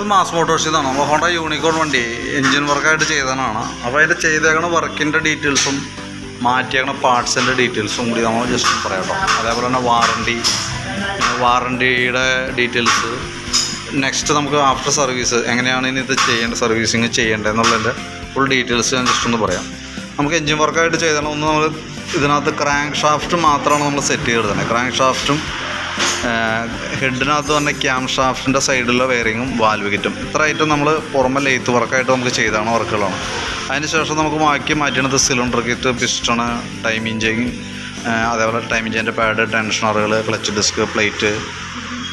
ഇത് mass motors ഇതാണ് നമ്മൾ ഹോണ്ട യൂണിക്കോൺ വണ്ടി എൻജിൻ വർക്കായിട്ട് ചെയ്തതാണ്. അപ്പോൾ അതിന്റെ ചെയ്തേക്കണ വർക്കിന്റെ ഡീറ്റെയിൽസും മാറ്റിയേക്കണ പാർട്സിന്റെ ഡീറ്റെയിൽസും കൂടി നമ്മൾ ജസ്റ്റ് പറയാം കേട്ടോ അതേപോലെ തന്നെ വാറണ്ടി വാറണ്ടിയുടെ ഡീറ്റെയിൽസ് നെക്സ്റ്റ് നമുക്ക് ആഫ്റ്റർ സർവീസ് എങ്ങനെയാണ് ഇനി ഇത് ചെയ്യേണ്ട സർവീസിങ് ചെയ്യേണ്ടത് എന്നുള്ളതിന്റെ ഫുൾ ഡീറ്റെയിൽസ് ഞാൻ ജസ്റ്റ് ഒന്ന് പറയാം. നമുക്ക് എൻജിൻ വർക്കായിട്ട് ചെയ്തതാണ് ഒന്ന് നമ്മൾ ഇതിനകത്ത് ക്രാങ്ക് ഷാഫ്റ്റ് മാത്രമാണ് നമ്മൾ സെറ്റ് ചെയ്തത് ക്രാങ്ക് ഷാഫ്റ്റും ഹെഡിനകത്ത് തന്നെ ക്യാം ഷാഫ്റ്റിന്റെ സൈഡിലുള്ള വെയറിങ്ങും വാൽവ് കിറ്റും. ഇത്ര ഐറ്റം നമ്മൾ പുറമെ ലെയ്ത്ത് വർക്കായിട്ട് നമുക്ക് ചെയ്താണ് വർക്കുകളാണ്. അതിന് ശേഷം നമുക്ക് മാറ്റി മാറ്റണത് cylinder kit piston timing അതേപോലെ ടൈം ഇഞ്ചിന്റെ പാഡ് ടെൻഷനറുകൾ ക്ലച്ച് ഡിസ്ക് പ്ലേറ്റ്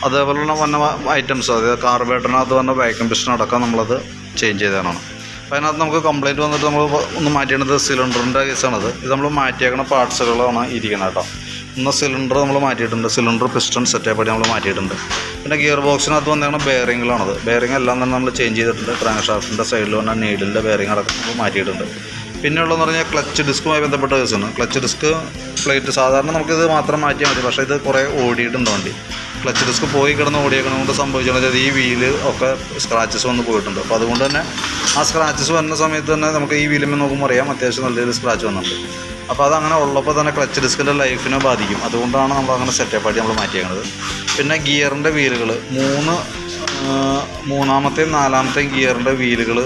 അതേപോലെയുള്ള വന്ന ഐറ്റംസ് അതായത് കാർബേറ്ററിനകത്ത് വന്ന വാക്യൂം പിസ്റ്റൺ അടക്കം നമ്മളത് ചേഞ്ച് ചെയ്തതാണ്. അപ്പോൾ അതിനകത്ത് നമുക്ക് കംപ്ലൈന്റ് വന്നിട്ട് നമ്മൾ ഒന്ന് മാറ്റിയത് സിലിണ്ടറിന്റെ കേസാണത് ഇത് നമ്മൾ മാറ്റിയേക്കണ പാർട്സുകളാണ് ഇരിക്കുന്നത് കേട്ടോ ഒന്ന് സിലിണ്ടർ നമ്മൾ മാറ്റിയിട്ടുണ്ട്. സിലിണ്ടർ പിസ്റ്റൺ സെറ്റപ്പായിട്ട് നമ്മൾ മാറ്റിയിട്ടുണ്ട്. പിന്നെ ഗിയർ ബോക്സിനകത്ത് വന്നേക്കണ ബെയറിങ്ങിലാണത് ബെയറിംഗ് എല്ലാം തന്നെ നമ്മൾ ചേഞ്ച് ചെയ്തിട്ടുണ്ട്. ക്രാങ്ക് ഷാഫ്റ്റിന്റെ സൈഡിൽ വന്ന നീഡിലിന്റെ ബെയറിംഗ് അടക്കം നമ്മൾ മാറ്റിയിട്ടുണ്ട്. പിന്നെ ഉള്ളതെന്ന് പറഞ്ഞാൽ ക്ലച്ച് ഡിസ്കുമായി ബന്ധപ്പെട്ട കേസാണ് ക്ലച്ച് ഡിസ്ക് പ്ലേറ്റ് സാധാരണ നമുക്കിത് മാത്രം മാറ്റിയാൽ മതി. പക്ഷേ ഇത് കുറേ ഓടിയിട്ടുണ്ട് വണ്ടി. ക്ലച്ച് ഡിസ്ക് പോയി കിടന്ന് ഓടിയേക്കണം കൊണ്ട് സംഭവിച്ചാൽ ഈ വീൽ ഒക്കെ സ്ക്രാച്ചസ് വന്ന് പോയിട്ടുണ്ട്. അപ്പോൾ അതുകൊണ്ട് തന്നെ ആ സ്ക്രാച്ചസ് വരുന്ന സമയത്ത് തന്നെ നമുക്ക് ഈ വീലുമേ നോക്കുമ്പോൾ അറിയാം അത്യാവശ്യം നല്ല രീതിയിൽ സ്ക്രാച്ച് വന്നിട്ടുണ്ട്. അപ്പോൾ അതങ്ങനെ ഉള്ളപ്പോൾ തന്നെ ക്ലച്ച് ഡിസ്കിന്റെ ലൈഫിനെ ബാധിക്കും. അതുകൊണ്ടാണ് നമ്മൾ അങ്ങനെ സെറ്റപ്പ് സെറ്റപ്പായിട്ട് നമ്മൾ മാറ്റിയേക്കുന്നത് പിന്നെ ഗിയറിന്റെ വീലുകൾ മൂന്ന് മൂന്നാമത്തെയും നാലാമത്തെയും ഗിയറിന്റെ വീലുകൾ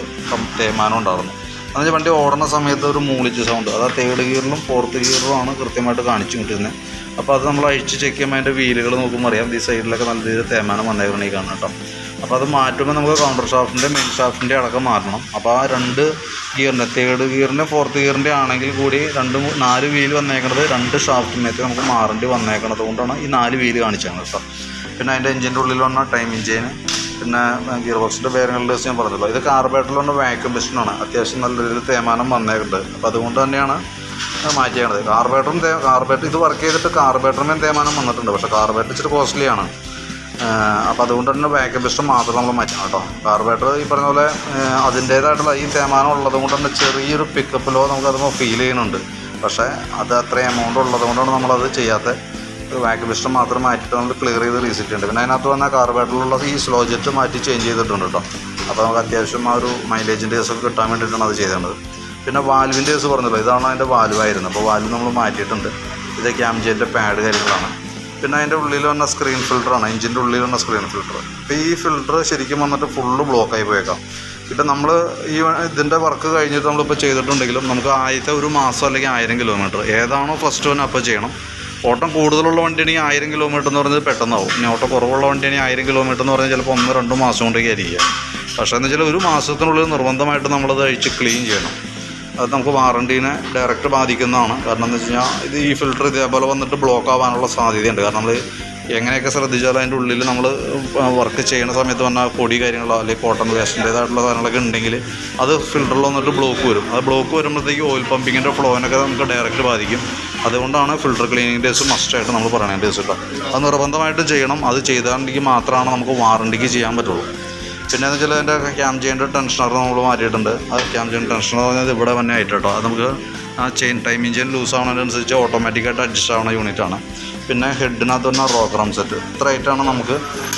തേമാനം ഉണ്ടായിരുന്നു എന്നുവെച്ചാൽ വണ്ടി ഓടുന്ന സമയത്ത് ഒരു മൂളിച്ച് സൗണ്ട് അത് തേർഡ് ഗിയറിലും ഫോർത്ത് ഗിയറിലും ആണ് കൃത്യമായിട്ട് കാണിച്ചു കിട്ടുന്നത് അപ്പോൾ അത് നമ്മൾ അഴിച്ച് ചെക്ക് ചെയ്യുമ്പോൾ അതിന്റെ വീലുകൾ നോക്കുമ്പോൾ അറിയാം. ഈ സൈഡിലൊക്കെ നല്ല രീതിയിൽ തേമാനം വന്നേക്കണം ഈ കാണാം കേട്ടോ അപ്പോൾ അത് മാറ്റുമ്പോൾ നമുക്ക് കൗണ്ടർ ഷാഫ്റ്റിന്റെ മെയിൻ ഷാഫ്റ്റിന്റെ അടക്കം മാറ്റണം. അപ്പോൾ ആ രണ്ട് ഗിയറിന്റെ തേർഡ് ഗിയറിന്റെ ഫോർത്ത് ഗിയറിന്റെ ആണെങ്കിൽ കൂടി രണ്ട് നാല് വീൽ വന്നേക്കണത് രണ്ട് ഷാഫ്റ്റിനകത്ത് നമുക്ക് മാറേണ്ടി വന്നേക്കണത് കൊണ്ടാണ് ഈ നാല് വീൽ കാണിച്ചത് കേട്ടോ പിന്നെ അതിന്റെ എഞ്ചിന്റെ ഉള്ളിൽ വന്ന ടൈം ഇഞ്ചിന് പിന്നെ ഗിയർ ബോക്സിന്റെ ബെയറിങ്ങളുടെ ഞാൻ പറഞ്ഞല്ലോ. ഇത് കാർബേറ്ററിലുള്ള വാക്യൂം മെഷീനാണ് അത്യാവശ്യം നല്ല രീതിയിൽ തേമാനം വന്നേക്കുന്നുണ്ട് അപ്പോൾ അതുകൊണ്ട് തന്നെയാണ് മാറ്റിയത് കാർബേറ്ററും കാർബേറ്റർ ഇത് വർക്ക് ചെയ്തിട്ട് കാർബേറ്ററിനും തേമാനം വന്നിട്ടുണ്ട്. പക്ഷേ കാർബേറ്റർ ഇച്ചിരി കോസ്റ്റ്ലിയാണ് അപ്പോൾ അതുകൊണ്ട് തന്നെ ബാക്കപ്പ് സിസ്റ്റം മാത്രം നമ്മൾ മാറ്റണം കേട്ടോ. കാർബേറ്റർ ഈ പറഞ്ഞ പോലെ അതിന്റേതായിട്ടുള്ള ഈ തേമാനം ഉള്ളത് കൊണ്ട് തന്നെ ചെറിയൊരു പിക്കപ്പിലോ നമുക്കത് ഫീൽ ചെയ്യുന്നുണ്ട്. പക്ഷേ അത് അത്രയും എമൗണ്ട് ഉള്ളത് കൊണ്ടാണ് നമ്മളത് ചെയ്യാത്തത് വാക്യൂം സിസ്റ്റം മാത്രം മാറ്റിയിട്ട് നമ്മൾ ക്ലിയർ ചെയ്ത് റീസെറ്റ് ഉണ്ട് പിന്നെ അതിനകത്ത് വന്ന കാർബേറ്ററിലുള്ള ഈ സ്ലോ ജെറ്റ് മാറ്റി ചേഞ്ച് ചെയ്തിട്ടുണ്ട് കേട്ടോ. അപ്പോൾ നമുക്ക് അത്യാവശ്യം ആ ഒരു മൈലേജിന്റെ കേസൊക്കെ കിട്ടാൻ വേണ്ടിയിട്ടാണ് അത് ചെയ്തത് പിന്നെ വാൽവിന്റെ കേസ് പറഞ്ഞല്ലോ ഇതാണ് അതിന്റെ വാൽവായിരുന്നു. അപ്പോൾ വാൽവ് നമ്മൾ മാറ്റിയിട്ടുണ്ട്. ഇത് ക്യാംജന്റെ പാഡ് കാര്യങ്ങളാണ്. പിന്നെ അതിന്റെ ഉള്ളിൽ വന്ന സ്ക്രീൻ ഫിൽറ്ററാണ് എഞ്ചിന്റെ ഉള്ളിൽ വന്ന സ്ക്രീൻ ഫിൽറ്റർ അപ്പോൾ ഈ ഫിൽറ്റർ ശരിക്കും വന്നിട്ട് ഫുള്ള് ബ്ലോക്കായി പോയേക്കാം. ഇപ്പം നമ്മൾ ഈ ഇതിന്റെ വർക്ക് കഴിഞ്ഞിട്ട് നമ്മളിപ്പോൾ ചെയ്തിട്ടുണ്ടെങ്കിലും നമുക്ക് ആദ്യത്തെ ഒരു മാസം അല്ലെങ്കിൽ ആയിരം കിലോമീറ്റർ ഏതാണോ ഫസ്റ്റ് വന്ന് അപ്പോൾ ചെയ്യണം. ഓട്ടം കൂടുതലുള്ള വണ്ടിയാണെങ്കിൽ ആയിരം കിലോമീറ്റർ എന്ന് പറഞ്ഞാൽ പെട്ടെന്നാവും. ഇനി ഓട്ടം കുറവുള്ള വണ്ടിയാണെങ്കിൽ ആയിരം കിലോമീറ്റർ എന്ന് പറഞ്ഞാൽ ചിലപ്പോൾ ഒന്ന് രണ്ട് മാസം കൊണ്ടൊക്കെ ആയിരിക്കുക പക്ഷേ എന്ന് വെച്ചാൽ ഒരു മാസത്തിനുള്ളിൽ നിർബന്ധമായിട്ട് നമ്മളത് അഴിച്ച് ക്ലീൻ ചെയ്യണം. അത് നമുക്ക് വാറണ്ടീനെ ഡയറക്റ്റ് ബാധിക്കുന്നതാണ്. കാരണം എന്ന് വെച്ച് കഴിഞ്ഞാൽ ഇത് ഈ ഫിൽറ്റർ ഇതേപോലെ വന്നിട്ട് ബ്ലോക്ക് ആവാനുള്ള സാധ്യതയുണ്ട്. കാരണം നമ്മൾ എങ്ങനെയൊക്കെ ശ്രദ്ധിച്ചാൽ അതിന്റെ ഉള്ളിൽ നമ്മൾ വർക്ക് ചെയ്യുന്ന സമയത്ത് വന്ന പൊടി കാര്യങ്ങളോ അല്ലെങ്കിൽ കോട്ടൺ വേസ്റ്റിന്റേതായിട്ടുള്ള സാധനങ്ങളൊക്കെ ഉണ്ടെങ്കിൽ അത് ഫിൽറ്ററിൽ വന്നിട്ട് ബ്ലോക്ക് വരും. അത് ബ്ലോക്ക് വരുമ്പോഴത്തേക്ക് ഓയിൽ പമ്പിങ്ങിന്റെ ഫ്ലോവിനൊക്കെ നമുക്ക് ഡയറക്റ്റ് ബാധിക്കും. അതുകൊണ്ടാണ് ഫിൽറ്റർ ക്ലീനിങ് ഡേസ് മസ്റ്റായിട്ട് നമ്മൾ പറയുന്നത് ഡേസ് കേട്ടോ. അത് നിർബന്ധമായിട്ട് ചെയ്യണം. അത് ചെയ്താണ്ടെങ്കിൽ മാത്രമാണ് നമുക്ക് വാറണ്ടിക്ക് ചെയ്യാൻ പറ്റുള്ളൂ. പിന്നെ എന്ന് വെച്ചാൽ അതിന്റെ ക്യാം ചെയിന്റെ ടെൻഷനർ നമ്മൾ മാറ്റിയിട്ടുണ്ട്. ആ ക്യാം ചെയിൻ ടെൻഷനർ പറഞ്ഞാൽ ഇവിടെ തന്നെ ആയിട്ട് കേട്ടോ അത് നമുക്ക് ആ ചെയിൻ ടൈമിങ് ചെയിൻ ലൂസ് ആവുന്നതിനനുസരിച്ച് ഓട്ടോമാറ്റിക്കായിട്ട് അഡ്ജസ്റ്റ് ആവുന്ന യൂണിറ്റാണ് പിന്നെ ഹെഡിനകത്ത് തന്നെ റോക്കറം സെറ്റ് ഇത്ര ആയിട്ടാണ് നമുക്ക്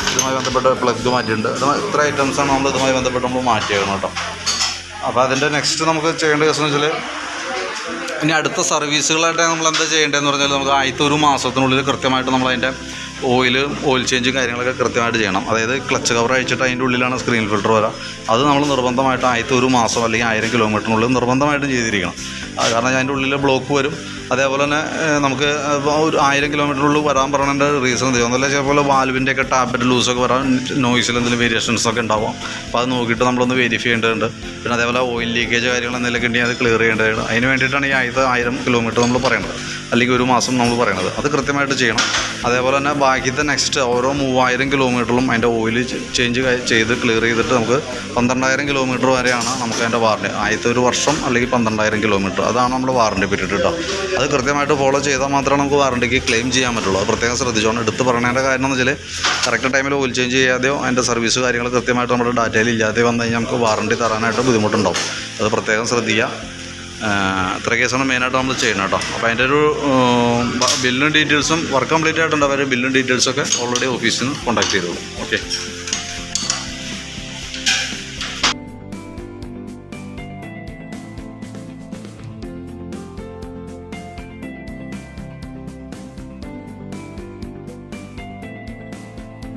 ഇതുമായി ബന്ധപ്പെട്ട് പ്ലഗ് മാറ്റിയിട്ടുണ്ട്. ഇത് ഇത്ര ഐറ്റംസാണ് നമ്മൾ ഇതുമായി ബന്ധപ്പെട്ട് നമ്മൾ മാറ്റിയേക്കണം കേട്ടോ അപ്പോൾ അതിന്റെ നെക്സ്റ്റ് നമുക്ക് ചെയ്യേണ്ട കേസ് എന്ന് വെച്ചാൽ ഇനി അടുത്ത സർവീസുകളായിട്ട് നമ്മൾ എന്താ ചെയ്യേണ്ടതെന്ന് പറഞ്ഞാൽ നമുക്ക് ആദ്യത്തെ ഒരു മാസത്തിനുള്ളിൽ കൃത്യമായിട്ട് നമ്മൾ അതിന്റെ ഓയിൽ ഓയിൽ ചേഞ്ചും കാര്യങ്ങളൊക്കെ കൃത്യമായിട്ട് ചെയ്യണം. അതായത് ക്ലച്ച് കവർ അഴിച്ചിട്ട് അതിന്റെ ഉള്ളിലാണ് സ്ക്രീൻ ഫിൽറ്റർ വരാം. അത് നമ്മൾ നിർബന്ധമായിട്ട് ആദ്യത്തെ ഒരു മാസം അല്ലെങ്കിൽ ആയിരം കിലോമീറ്ററിനുള്ളിൽ നിർബന്ധമായിട്ടും ചെയ്തിരിക്കണം. കാരണം അതിന്റെ ഉള്ളിൽ ബ്ലോക്ക് വരും. അതേപോലെ തന്നെ നമുക്ക് ഒരു ആയിരം കിലോമീറ്ററിനുള്ളിൽ വരാൻ പറയുന്നതിന്റെ റീസൺ എന്താ? ഒന്നല്ല ചിലപ്പോൾ വാൽവിന്റെ ഒക്കെ ടാബ്ലറ്റ് ലൂസൊക്കെ വരാൻ നോയ്സിൽ എന്തെങ്കിലും വേരിയേഷൻസ് ഒക്കെ ഉണ്ടാവാം. അപ്പോൾ അത് നോക്കിയിട്ട് നമ്മളൊന്ന് വെരിഫൈ ചെയ്യേണ്ടതുണ്ട്. പിന്നെ അതേപോലെ ഓയിൽ ലീക്കേജ് കാര്യങ്ങൾ എന്തെങ്കിലുമൊക്കെ ഉണ്ടെങ്കിൽ അത് ക്ലിയർ ചെയ്യേണ്ടതാണ് അതിന് വേണ്ടിയിട്ടാണ് ഈ ആദ്യത്തെ ആയിരം കിലോമീറ്റർ നമ്മൾ പറയുന്നത് അല്ലെങ്കിൽ ഒരു മാസം നമ്മൾ പറയണത്. അത് കൃത്യമായിട്ട് ചെയ്യണം. അതേപോലെ തന്നെ ബാക്കിയത്തെ നെക്സ്റ്റ് ഓരോ മൂവായിരം കിലോമീറ്ററിലും അതിന്റെ ഓയിൽ ചേഞ്ച് ചെയ്ത് ക്ലിയർ ചെയ്തിട്ട് നമുക്ക് പന്ത്രണ്ടായിരം കിലോമീറ്റർ വരെയാണ് നമുക്ക് അതിന്റെ വാറണ്ടി ആദ്യത്തെ ഒരു വർഷം അല്ലെങ്കിൽ പന്ത്രണ്ടായിരം കിലോമീറ്റർ അതാണ് നമ്മുടെ വാറണ്ടി പിരീഡ് കേട്ടോ അത് കൃത്യമായിട്ട് ഫോളോ ചെയ്താൽ മാത്രമേ നമുക്ക് വാറണ്ടിക്ക് ക്ലെയിം ചെയ്യാൻ പറ്റുള്ളൂ. അത് പ്രത്യേകം ശ്രദ്ധിച്ചോണം. എടുത്ത് പറയേണ്ട കാര്യം എന്ന് വെച്ചാൽ കറക്റ്റ് ടൈമിൽ ഓയിൽ ചേഞ്ച് ചെയ്യാതെയോ അതിന്റെ സർവീസ് കാര്യങ്ങൾ കൃത്യമായിട്ട് നമ്മുടെ ഡാറ്റയിൽ ഇല്ലാതെ വന്നു കഴിഞ്ഞാൽ നമുക്ക് വാറണ്ടി തരാനായിട്ട് ബുദ്ധിമുട്ടുണ്ടാവും. അത് പ്രത്യേകം ശ്രദ്ധിക്കുക. ഇത്ര കേസാണ് മെയിനായിട്ട് നമ്മൾ ചെയ്യണം കേട്ടോ. അപ്പോൾ അതിന്റെ ഒരു ബില്ലും ഡീറ്റെയിൽസും വർക്ക് കംപ്ലീറ്റ് ആയിട്ടുണ്ട്. അവർ ബില്ലും ഡീറ്റെയിൽസൊക്കെ ഓൾറെഡി ഓഫീസിൽ നിന്ന് കോൺടാക്ട് ചെയ്തോളൂ. ഓക്കെ